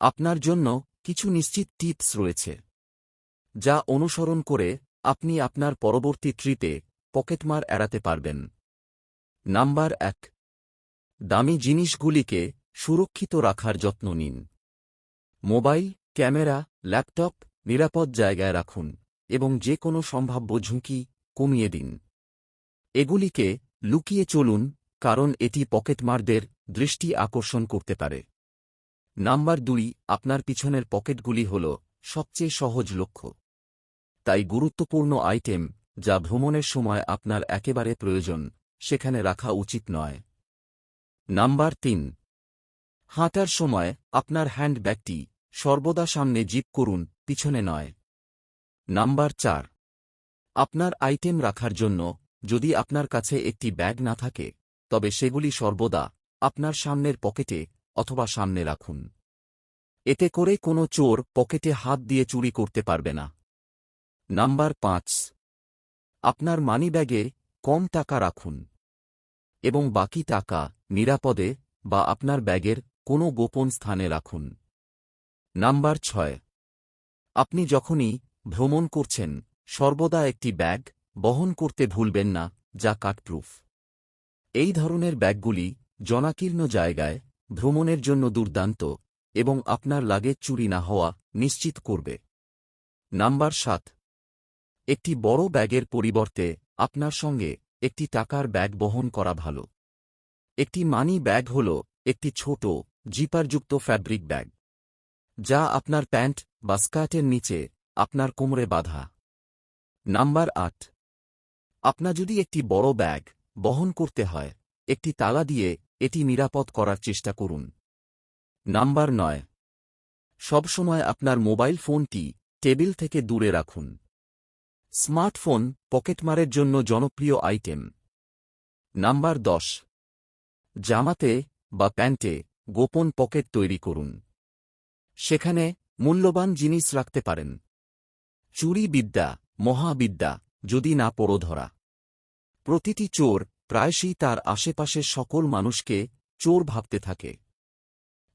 আপনার জন্য কিছু নিশ্চিত টিপস রয়েছে, যা অনুসরণ করে আপনি আপনার পরবর্তী ট্রিপে পকেটমার এড়াতে পারবেন। নাম্বার এক, দামি জিনিসগুলিকে সুরক্ষিত রাখার যত্ন নিন। মোবাইল, ক্যামেরা, ল্যাপটপ নিরাপদ জায়গায় রাখুন এবং যে কোনো সম্ভাব্য ঝুঁকি কমিয়ে দিন। এগুলিকে লুকিয়ে চলুন, কারণ এটি পকেটমারদের দৃষ্টি আকর্ষণ করতে পারে। নাম্বার দুই, আপনার পিছনের পকেটগুলি হল সবচেয়ে সহজ লক্ষ্য। তাই গুরুত্বপূর্ণ আইটেম, যা ভ্রমণের সময় আপনার একেবারে প্রয়োজন, সেখানে রাখা উচিত নয়। নাম্বার তিন, হাঁটার সময় আপনার হ্যান্ডব্যাগটি সর্বদা সামনে জিপ করুন, পিছনে নয়। নাম্বার চার, আপনার আইটেম রাখার জন্য, যদি আপনার কাছে একটি ব্যাগ না থাকে, তবে সেগুলি সর্বদা আপনার সামনের পকেটে অথবা সামনে রাখুন। এতে করে কোনো চোর পকেটে হাত দিয়ে চুরি করতে পারবে না। নাম্বার পাঁচ। আপনার মানিব্যাগে কম টাকা রাখুন। এবং বাকি টাকা নিরাপদে বা আপনার ব্যাগের কোনো গোপন স্থানে রাখুন। নাম্বার ছয়। আপনি যখনই ভ্রমণ করছেন, সর্বদা একটি ব্যাগ বহন করতে ভুলবেন না, যা কাটপ্রুফ। এই ধরনের ব্যাগগুলি জনাকীর্ণ জায়গায় ভ্রমণের জন্য দুর্দান্ত এবং আপনার লাগেজ চুরি না হওয়া নিশ্চিত করবে। নাম্বার সাত। একটি বড় ব্যাগের পরিবর্তে আপনার সঙ্গে একটি টাকার ব্যাগ বহন করা ভালো। একটি মানি ব্যাগ হল একটি ছোট জিপারযুক্ত ফ্যাব্রিক ব্যাগ, যা আপনার প্যান্ট বা স্কার্টের নিচে আপনার কোমরে বাঁধা। নাম্বার আট। আপনা যদি একটি বড় ব্যাগ বহন করতে হয়, একটি তালা দিয়ে এটি নিরাপদ করার চেষ্টা করুন। নাম্বার নয়। সবসময় আপনার মোবাইল ফোনটি টেবিল থেকে দূরে রাখুন। স্মার্টফোন পকেটমারের জন্য জনপ্রিয় আইটেম। নাম্বার দশ। জামাতে বা প্যান্টে গোপন পকেট তৈরি করুন। সেখানে মূল্যবান জিনিস রাখতে পারেন। চুরি বিদ্যা মহাবিদ্যা যদি না পড়ো ধরা প্রতিটি চোর প্রায়শই তার আশেপাশের সকল মানুষকে চোর ভাবতে থাকে।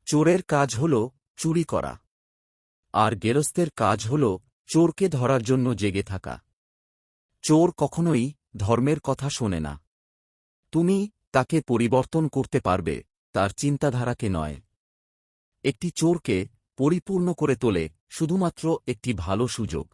চোরের কাজ হল চুরি করা। আর গেরস্তের কাজ হল চোরকে ধরার জন্য জেগে থাকা। চোর কখনোই ধর্মের কথা শোনে না। তুমি তাকে পরিবর্তন করতে পারবে, তার চিন্তাধারাকে নয়। একটি চোরকে পরিপূর্ণ করে তোলে শুধুমাত্র একটি ভালো সুযোগ।